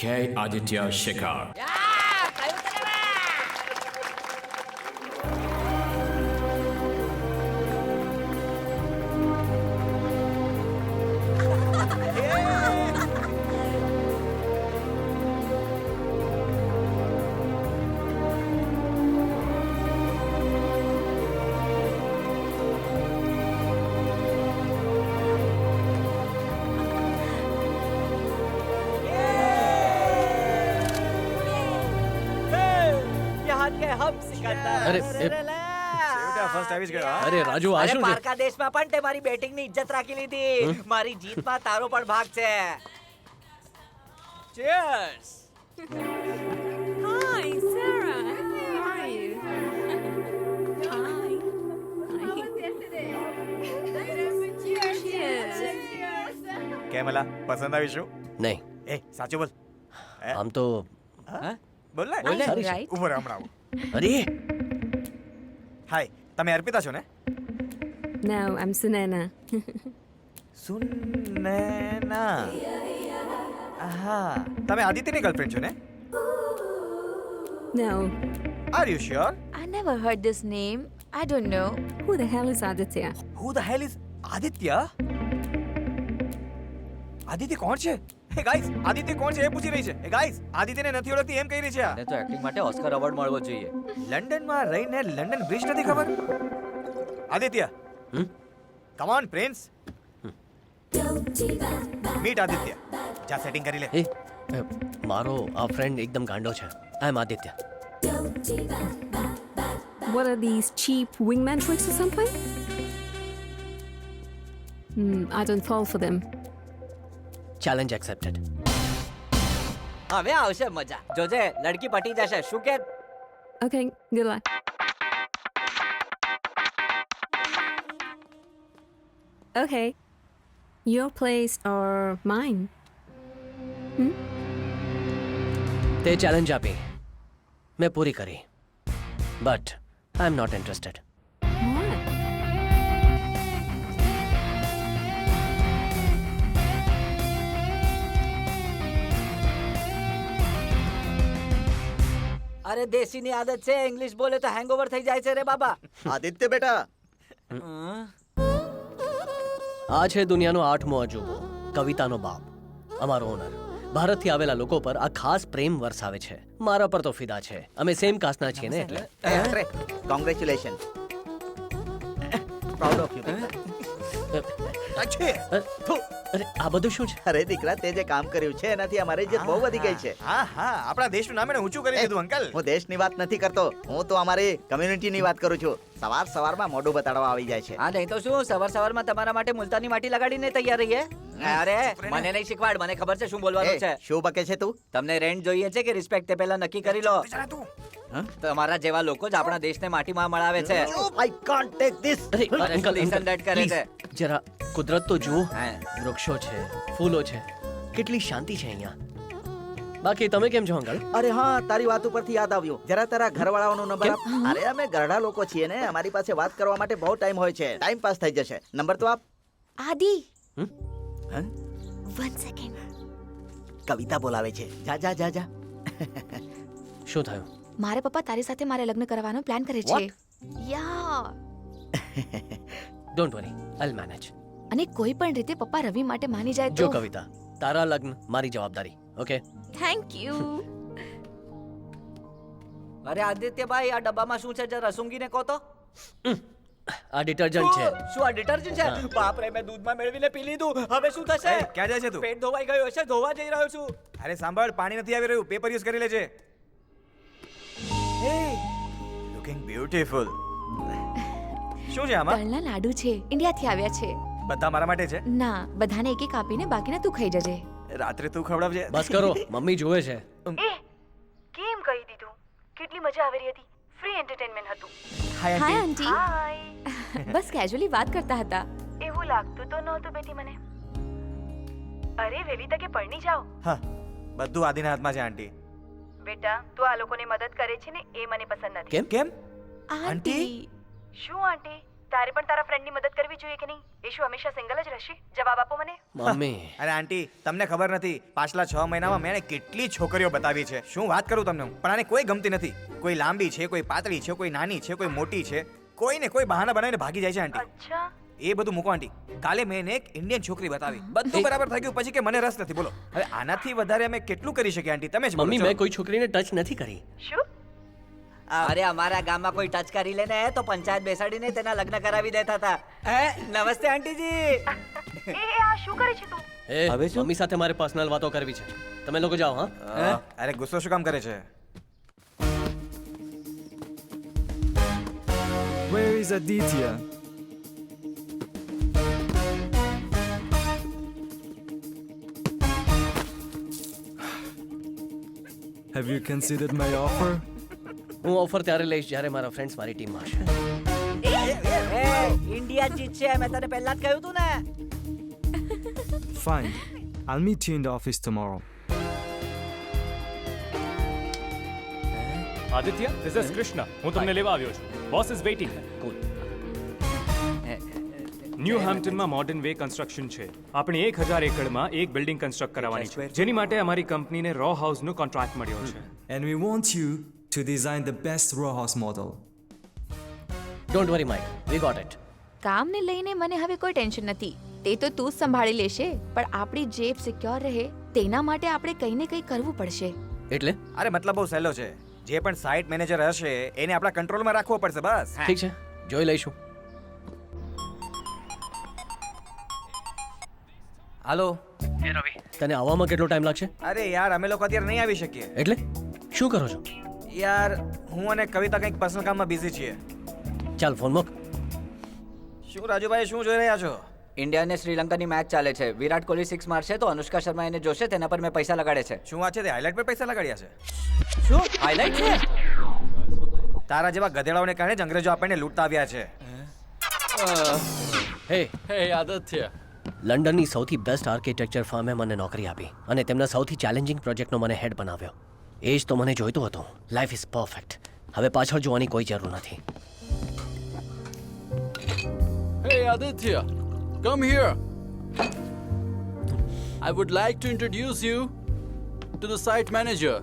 K. Aditya Shekhar. यहाँ અરે, એ- છેવટે ફર્સ્ટ આવી જ ગયો હા? અરે રાજુ આ અરે શું છે પારકા દેશમાં પણ તે મારી બેટિંગની ઇજ્જત રાખી લીધી મારી જીતમાં તારો પણ ભાગ છે cheers Hi, Sarah. How are you? Hi. Cheers. કેમ અલા પસંદ આવી શું નહીં એ સાચું બોલ હે? આમ તો બોલ ને I know, સારી છે. right? ઊભો રહે હમણાં આવું. અરે હાય તમે અર્પિતા છો ને No, I'm Sunana. સુનેના હા તમે આદિત્યની ગર્લફ્રેન્ડ છો ને no. Are you sure I never heard this name. I don't know. Who the hell is Aditya? Who the hell is Aditya Aditya કોણ છે હે ગાઈસ આદિત્ય કોણ છે એ પૂછી રહી છે હે ગાઈસ આદિત્યને નથી ઓળખતી એમ કહી રહી છે આ તો એક્ટિંગ માટે ઓસ્કર એવોર્ડ મળવો જોઈએ લંડનમાં રહીને લંડન બ્રિજ નથી ખબર Aditya hmm? Come on prince meet Aditya જા સેટિંગ કરી લે એ એ, મારો આ ફ્રેન્ડ એકદમ ગાંડો છે I am Aditya What are these cheap wingman tricks or something? Hmm, I don't fall for them. Challenge accepted હવે આવશે મજા જોજે લડકી પટી જશે શું કે Okay, good luck. Okay. Your place or mine? તે ચેલેન્જ આપી મેં પૂરી કરી but I am not interested અરે દેશીની આદત છે ઇંગ્લિશ બોલે તો હેંગઓવર થઈ જાય છે રે બાબા. આદિત્ય બેટા. આ છે દુનિયાનો આઠમો અજુબો કવિતાનો બાપ અમારો ઓનર. ભારતથી આવેલા લોકો પર આ ખાસ પ્રેમ વરસાવે છે. મારા પર તો ફિદા છે. અમે સેમ કાસ્ટના છીએ ને એટલે. કોંગ્રેચ્યુલેશન પ્રાઉડ ઓફ યુ છે અરે અરે, આ બધું શું છે? અરે દીકરા તે જે કામ કર્યું છે એનાથી અમારી ઇજ્જત બહુ વધી ગઈ છે. હા હા આપણા દેશનું નામ એને ઊંચું કરી દીધું અંકલ. હું દેશની વાત નથી કરતો હું તો અમારી કમ્યુનિટીની વાત કરું છું. સવાર સવારમાં મોઢું બતાડવા આવી જાય છે. હા નહીં તો શું સવાર સવારમાં તમારા માટે મુલતાની માટી લગાડીને તૈયાર રહીએ? અરે મને નહીં શીખવાડ મને ખબર છે શું બોલવાનું છે. શું બકે છે તું? તમને રેન્ટ જોઈએ છે કે રિસ્પેક્ટ તે પહેલા નક્કી કરી લો? તમારા જેવા લોકો જ આપણા દેશને માટીમાં મળાવે છે. I can't take this uncle listen કરે છે. જરા કુદરત તો જુઓ. હા. વૃક્ષો છે ફૂલો છે. કેટલી શાંતિ છે અહીંયા. બાકી તમે કેમ છો અંકલ? અરે હા તારી વાત ઉપરથી યાદ આવ્યું. જરા તારા ઘરવાળાઓનો નંબર આપ. અરે અમે ઘરડા લોકો છીએ ને. અમારી પાસે વાત કરવા માટે બહુ ટાઈમ હોય છે. ટાઈમ પાસ થઈ જશે. નંબર તો આપ. આદિ. હ હં? One second. કવિતા બોલાવે છે. જા જા જા જા. શું થયું? મારા પપ્પા તારી સાથે મારે લગ્ન કરવાનો પ્લાન કરે છે. Yeah don't worry I'll manage અને કોઈ પણ રીતે પપ્પા રવિ માટે માની જાય જો કવિતા તારા લગ્ન મારી જવાબદારી ઓકે થેન્ક યુ અરે આદિત્યભાઈ આ ડબ્બામાં શું છે? જરા સૂંઘીને કહો તો. આ ડિટર્જન્ટ છે. શું આ ડિટર્જન્ટ છે. બાપ રે મેં દૂધમાં મેળવીને પી લીધું. હવે શું થશે? ક્યાં જાય છે તું? પેટ ધોવાઈ ગયો હશે ધોવા જઈ રહ્યો છું. અરે સાંભળ પાણી નથી આવી રહ્યું. પેપર યુઝ કરી લેજે. હે લુકિંગ બ્યુટીફુલ શું છે આમાં? તલના લાડુ છે ઇન્ડિયાથી આવ્યા છે. બધા મારા માટે છે? ના બધાને એક એક આપીને બાકીના તું ખાઈ જજે. રાત્રે તું ખવડાવજે. બસ કરો મમ્મી જોવે છે. કેમ કહી દીધું? કેટલી મજા આવી રહી હતી. ફ્રી એન્ટરટેનમેન્ટ હતું. હાય હાય આંટી આંટી બસ કેઝ્યુઅલી વાત કરતા હતા. એવું લાગતું તો નહોતું બેટી મને. અરે વેલી તકે પરણી જાઓ. હા બધું આદિના હાથમાં છે આંટી બેટા તું આ લોકોને મદદ કરે છે ને એ મને પસંદ નથી. કેમ? કેમ? આંટી શું આંટી? તારે પણ તારા ફ્રેન્ડની મદદ કરવી જોઈએ કે નહીં? એ શું હંમેશા સિંગલ જ રહેશે. જવાબ આપો મને. મમ્મી. અરે આંટી તમને ખબર નથી પાછલા છ મહિનામાં મેં એને કેટલી છોકરીઓ બતાવી છે. શું વાત કરું તમને હું? પણ આને કોઈ ગમતી નથી. કોઈ લાંબી છે કોઈ પાતળી છે કોઈ નાની છે કોઈ મોટી છે કોઈને કોઈ બહાના બનાવીને ભાગી જાય છે આંટી. અચ્છા. એ બધું મૂકો આંટી. કાલે મેં એને એક ઇન્ડિયન છોકરી બતાવી. બધું બરાબર થઈ ગયું પછી કે મને રસ નથી બોલો. હવે આનાથી વધારે અમે કેટલું કરી શકીએ આંટી? તમે જ બોલો, મમ્મી ચલો. મેં કોઈ છોકરીને ટચ નથી કરી. શું? અરે અમારા ગામમાં કોઈ ટચ કરી લે ને તો પંચાયત બેસાડીને તેના લગ્ન કરાવી દેતા હતા હે નમસ્તે આંટીજી એ એ આ શું કરે છે તું એ મમ્મી સાથે મારે પર્સનલ વાતો કરવી છે તમે લોકો જાઓ હા અ, અરે ગુસ્સો શું કામ કરે છે Where is Aditya? Have you considered my offer? હું ઓફર ત્યારે લઈશ જ્યારે મારા ફ્રેન્ડ્સ મારી ટીમમાં હશે. ઇન્ડિયા જીતશે મેં તને પહેલા જ કહ્યું હતું ને. Fine I'll meet you in the office tomorrow. Aditya this is Krishna હું તમને લેવા આવ્યો છું. બોસ ઇઝ વેઇટિંગ ન્યૂ હેમ્પટનમાં મોડર્ન વે કન્સ્ટ્રક્શન છે. આપણે એક હજાર એકડમાં એક બિલ્ડિંગ કન્સ્ટ્રક્ટ કરવાની છે. જેની માટે અમારી કંપનીને રો હાઉસનો કોન્ટ્રાક્ટ મળ્યો છે. And we want you to design the best row house model. Don't worry Mike we got it કામને લઈને મને હવે કોઈ ટેન્શન નથી. તે તો તું જ સંભાળી લેશે પણ આપણી જેબ સિક્યોર રહે તેના માટે આપણે કંઈ ને કંઈ કરવું પડશે. એટલે? અરે મતલબ બહુ સહેલો છે. જે પણ સાઇટ મેનેજર હશે એને આપણા કંટ્રોલમાં રાખવો પડશે બસ. ઠીક છે. જોઈ લઈશું. હાલો. તને આવવામાં કેટલો ટાઈમ લાગશે? અરે યાર અમે લોકો અત્યારે નહીં આવી શકીએ. એટલે? શું કરો છો? યાર હું અને કવિતા કંઈક પર્સનલ કામમાં બિઝી છીએ. ચાલ ફોન મૂક. શું રાજુભાઈ શું જોઈ રહ્યા છો? ઇન્ડિયા અને શ્રીલંકાની મેચ ચાલે છે. વિરાટ કોહલી સિક્સ મારશે તો અનુષ્કા શર્મા એને જોશે તેના પર મેં પૈસા લગાડે છે. શું વાત છે તે હાઇલાઇટ પર પૈસા લગાડ્યા છે? શું? હાઇલાઇટ છે? તારા જેવા ગધેડાઓને કારણે જ અંગ્રેજો આપણને લૂંટતા આવ્યા છે. હે. હે આદિત્ય લંડનની સૌથી બેસ્ટ આર્કિટેક્ચર ફર્મે મને નોકરી આપી અને તેમના સૌથી ચેલેન્જિંગ પ્રોજેક્ટનો મને હેડ બનાવ્યો. એ જ તો મને જોઈતું હતું. લાઈફ ઇઝ પરફેક્ટ હવે પાછળ જોવાની કોઈ જરૂર નથી. Hey Aditya come here I would like to introduce you to the site manager.